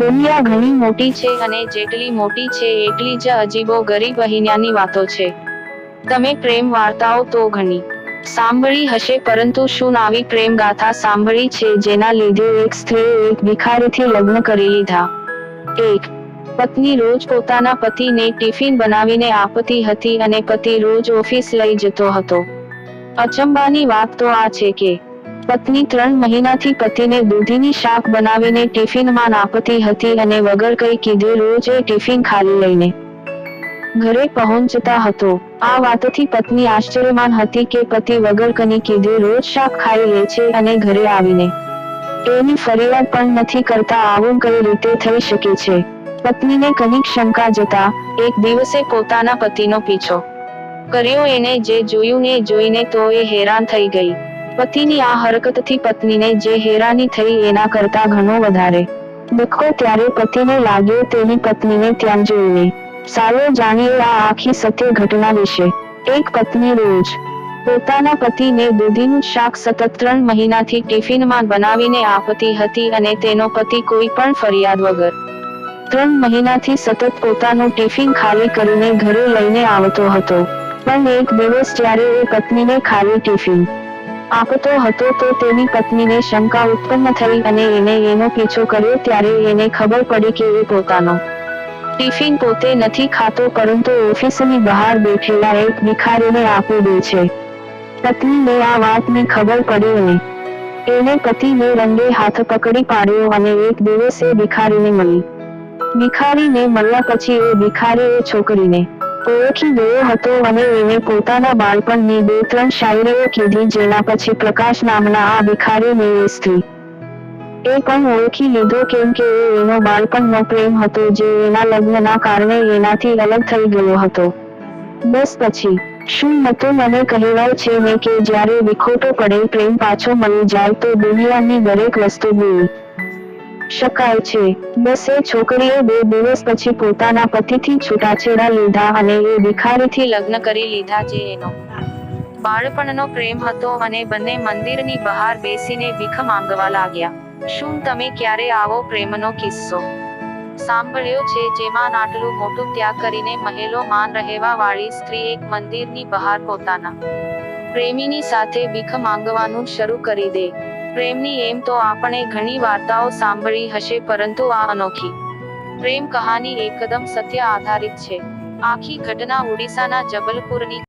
દુનિયા ઘણી મોટી છે અને જેટલી મોટી છે એટલી જ અજીબો ગરીબ અહિન્યાની વાતો છે. તમે પ્રેમ વાર્તાઓ તો ઘણી સાંભળી હશે, પરંતુ શું આવી પ્રેમ ગાથા સાંભળી છે જેના લીધે એક સ્ત્રીએ એક ભિખારીથી લગ્ન કરી લીધા? એક, પત્ની રોજ પોતાના પતિને ટિફિન બનાવીને આપતી હતી અને પતિ રોજ ઓફિસ લઈ જતો હતો. અચંબાની વાત તો આ છે કે પત્ની ત્રણ મહિનાથી પતિને દૂધીની શાક બનાવીને ટિફિનમાં નાપતી હતી અને વગર કઈ કીધે રોજ એ ટિફિન ખાલી લઈને ઘરે પહોંચતા હતો. આ વાતથી પત્ની આશ્ચર્યમાન હતી કે પતિ વગર કની કીધે રોજ શાક ખાઈ લે છે અને ઘરે આવીને એની ફરિયાદ પણ નથી કરતા આવું કઈ રીતે થઈ શકે છે. પત્નીને કનિક શંકા જતા એક દિવસે પોતાના પતિનો પીછો કર્યો. એને જે જોયું ને જોઈને તો એ હેરાન થઈ ગઈ. પતિની આ હરકતથી પત્નીને જે હેરાની થઈ એના કરતા ઘણો વધારે. દુઃખો ત્યારે પતિને લાગ્યો તેની પત્નીને ત્યાં જોઈને. સારો જાણીએ આ આખી સત્ય ઘટના વિશે. એક પત્ની રોજ પોતાના પતિને દૂધીનું શાક સતત ત્રણ મહિનાથી ટિફિનમાં બનાવીને આપતી હતી અને તેનો પતિ કોઈ પણ ફરિયાદ વગર ત્રણ મહિનાથી સતત પોતાનું ટિફિન ખાલી કરીને ઘરે લઈને આવતો હતો. પણ એક દિવસ જ્યારે એ પત્નીને ખાલી ટિફિન આપતો હતો તો તેની પત્નીને શંકા ઉત્પન્ન થઈ અને એને એનો પીછો કર્યો ત્યારે એને ખબર પડી કે એ પોતાનો ટિફિન પોતે નથી ખાતો પરંતુ ઓફિસની બહાર બેઠેલા એક ભિખારીને આપી દે છે. પત્નીને આ વાતની ખબર પડી અને એને પતિને રંગે હાથ પકડી પાડ્યો અને એક દિવસ ભિખારીને મળી. ભિખારીને મળ્યા પછી એ ભિખારીએ છોકરીને ઓળખી ગયો હતો અને એને પોતાના બાળપણની બે ત્રણ શાયરીઓ કીધી, જેના પછી પ્રકાશ નામના આ ભિખારીને એ સ્ત્રી એ પણ ઓળખી લીધો કેમ કે એ એનો બાળપણનો પ્રેમ હતો, જે એના લગ્નના કારણે એનાથી અલગ થઈ ગયો હતો. બસ પછી, શું નતું મને કહેવાય છે ને કે જ્યારે વિખોટો પડે, પ્રેમ પાછો મળી જાય તો દુનિયાની દરેક વસ્તુ ભૂલી. શકાય છે. બસ છોકરીએ બે દિવસ પછી પોતાના પતિથી છૂટાછેડા લીધા અને એ ભિખારીથી લગ્ન કરી લીધા જે એનો. બાળપણનો પ્રેમ હતો અને બંને મંદિરની બહાર બેસીને ભીખ માંગવા લાગ્યા. શું તમે ક્યારે આવો પ્રેમનો કિસ્સો? સાંભળ્યો છે, જેમાં આટલું મોટું ત્યાગ કરીને મહેલો માન રહેવા વાળી સ્ત્રી એક મંદિરની બહાર પોતાના પ્રેમીની સાથે ભીખ માંગવાનું શરૂ કરી દે. પ્રેમની એમ તો આપણે ઘણી વાર્તાઓ સાંભળી હશે, પરંતુ આ અનોખી. પ્રેમ કહાની એકદમ સત્ય આધારિત છે. આખી ઘટના ઓડિશાના જબલપુરની